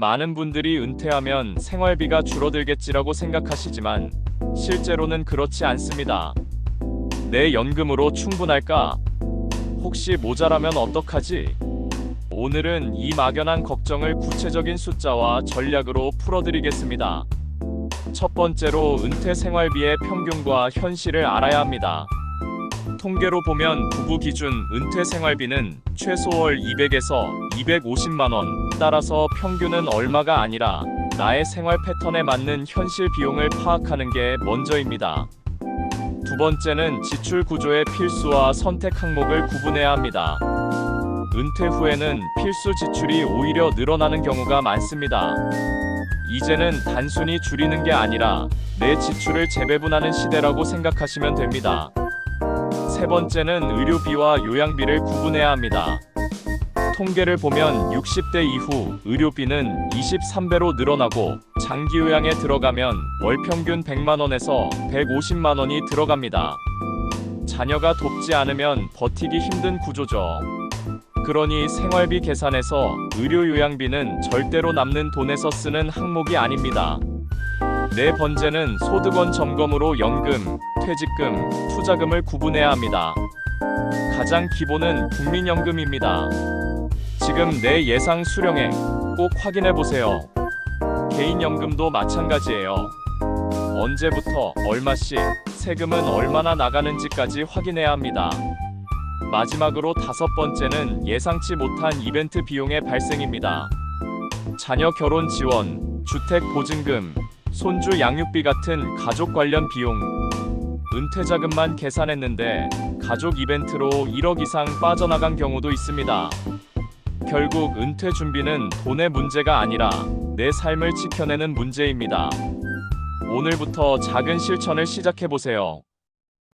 많은 분들이 은퇴하면 생활비가 줄어들겠지라고 생각하시지만 실제로는 그렇지 않습니다. 내 연금으로 충분할까? 혹시 모자라면 어떡하지? 오늘은 이 막연한 걱정을 구체적인 숫자와 전략으로 풀어드리겠습니다. 첫 번째로 은퇴 생활비의 평균과 현실을 알아야 합니다. 통계로 보면 부부 기준 은퇴 생활비는 최소 월 200에서 250만 원. 따라서 평균은 얼마가 아니라 나의 생활 패턴에 맞는 현실 비용을 파악하는 게 먼저입니다. 두 번째는 지출 구조의 필수와 선택 항목을 구분해야 합니다. 은퇴 후에는 필수 지출이 오히려 늘어나는 경우가 많습니다. 이제는 단순히 줄이는 게 아니라 내 지출을 재배분하는 시대라고 생각하시면 됩니다. 세 번째는 의료비와 요양비를 구분해야 합니다. 통계를 보면 60대 이후 의료비는 23배로 늘어나고 장기 요양에 들어가면 월 평균 100만 원에서 150만 원이 들어갑니다. 자녀가 돕지 않으면 버티기 힘든 구조죠. 그러니 생활비 계산에서 의료 요양비는 절대로 남는 돈에서 쓰는 항목이 아닙니다. 내 번째는 소득원 점검으로 연금, 퇴직금, 투자금을 구분해야 합니다. 가장 기본은 국민연금입니다. 지금 내 예상 수령액 꼭 확인해 보세요. 개인연금도 마찬가지예요. 언제부터 얼마씩 세금은 얼마나 나가는지까지 확인해야 합니다. 마지막으로 다섯 번째는 예상치 못한 이벤트 비용의 발생입니다. 자녀 결혼 지원, 주택 보증금, 손주 양육비 같은 가족 관련 비용. 은퇴 자금만 계산했는데 가족 이벤트로 1억 이상 빠져나간 경우도 있습니다. 결국 은퇴 준비는 돈의 문제가 아니라 내 삶을 지켜내는 문제입니다. 오늘부터 작은 실천을 시작해 보세요.